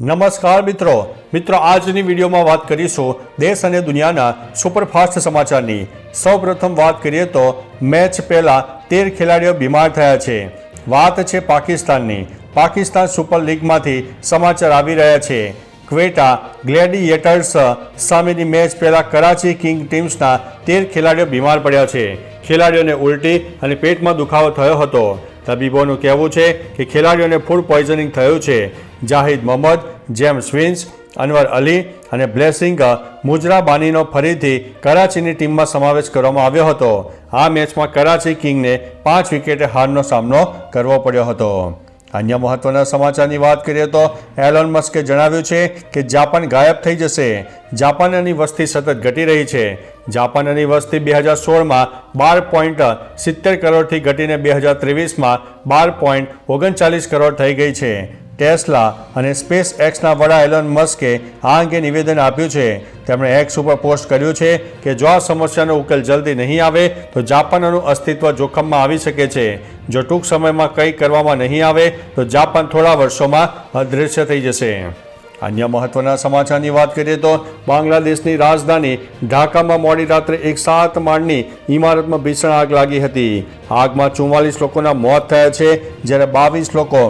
નમસ્કાર મિત્રો. મિત્રો, આજની વિડીયોમાં વાત કરીશું દેશ અને દુનિયાના સુપરફાસ્ટ સમાચારની. સૌપ્રથમ વાત કરીએ તો મેચ પહેલાં તેર ખેલાડીઓ બીમાર થયા છે. વાત છે પાકિસ્તાનની. પાકિસ્તાન સુપર લીગમાંથી સમાચાર આવી રહ્યા છે. ક્વેટા ગ્લેડિયેટર્સ સામેની મેચ પહેલાં કરાચી કિંગ ટીમ્સના તેર ખેલાડીઓ બીમાર પડ્યા છે. ખેલાડીઓને ઉલટી અને પેટમાં દુખાવો થયો હતો. તબીબોનું કહેવું છે કે ખેલાડીઓને ફૂડ પોઈઝનિંગ થયું છે. જાહિદ મોહમ્મદ જેમ્સ વિન્સ અનવર અલી અને બ્લેસિંગ મુજરાબાનીનો ફરીથી કરાચીની ટીમમાં સમાવેશ કરવામાં આવ્યો હતો. આ મેચમાં કરાચી કિંગને પાંચ વિકેટે હારનો સામનો કરવો પડ્યો હતો. અન્ય મહત્વના સમાચારની વાત કરીએ તો એલોન મસ્કે જણાવ્યું છે કે જાપાન ગાયબ થઈ જશે. જાપાનની વસ્તી સતત ઘટી રહી છે. જાપાનની વસ્તી બે હજાર સોળમાં બાર પોઈન્ટ સિત્તેર કરોડથી ઘટીને બે હજાર ત્રેવીસમાં બાર પોઈન્ટ ઓગણચાલીસ કરોડ થઈ ગઈ છે. ટેસ્લા અને સ્પેસ એક્સના વડા એલોન મસ્કે આ અંગે નિવેદન આપ્યું છે. તેમણે એક્સ ઉપર પોસ્ટ કર્યું છે કે જો આ સમસ્યાનો ઉકેલ જલ્દી નહીં આવે, તો જાપાનનું અસ્તિત્વ જોખમમાં આવી શકે છે. જો ટૂંક સમયમાં કંઈ કરવામાં નહીં આવે, તો જાપાન થોડા વર્ષોમાં અદૃશ્ય થઈ જશે. અન્ય મહત્વના સમાચારની વાત કરીએ તો બાંગ્લાદેશની રાજધાની ઢાકામાં મોડી રાત્રે એક સાત માળની ઇમારતમાં ભીષણ આગ લાગી હતી. આગમાં ચુમ્માલીસ લોકોના મોત થયા છે, જ્યારે બાવીસ લોકો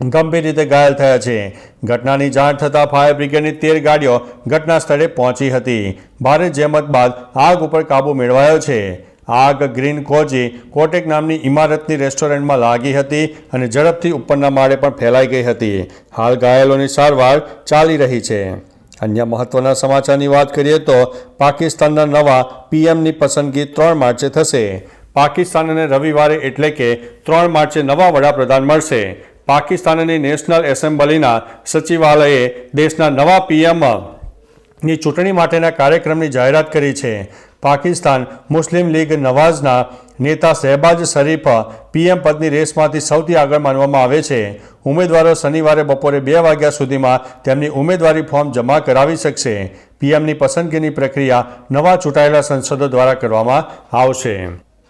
ગંભીર રીતે ઘાયલ થયા છે. ઘટનાની જાણ થતાં ફાયર બ્રિગેડની તેર ગાડીઓ ઘટના સ્થળે પહોંચી હતી. ભારે જહેમત બાદ આગ ઉપર કાબૂ મેળવાયો છે. આગ ગ્રીન કોજી કોટેક નામની ઇમારતની રેસ્ટોરન્ટમાં લાગી હતી અને ઝડપથી ઉપરના માળે પણ ફેલાઈ ગઈ હતી. હાલ ઘાયલોની સારવાર ચાલી રહી છે. અન્ય મહત્વના સમાચારની વાત કરીએ તો પાકિસ્તાનના નવા પીએમની પસંદગી ત્રણ માર્ચે થશે. પાકિસ્તાનને રવિવારે એટલે કે ત્રણ માર્ચે નવા વડાપ્રધાન મળશે. પાકિસ્તાનની નેશનલ એસેમ્બલીના સચિવાલયે દેશના નવા પીએમની ચૂંટણી માટેના કાર્યક્રમની જાહેરાત કરી છે. પાકિસ્તાન મુસ્લિમ લીગ નવાઝના નેતા શહેબાજ શરીફ પીએમ પદની રેસમાંથી સૌથી આગળ માનવામાં આવે છે. ઉમેદવારો શનિવારે બપોરે બે વાગ્યા સુધીમાં તેમની ઉમેદવારી ફોર્મ જમા કરાવી શકશે. પીએમની પસંદગીની પ્રક્રિયા નવા ચૂંટાયેલા સંસદો દ્વારા કરવામાં આવશે.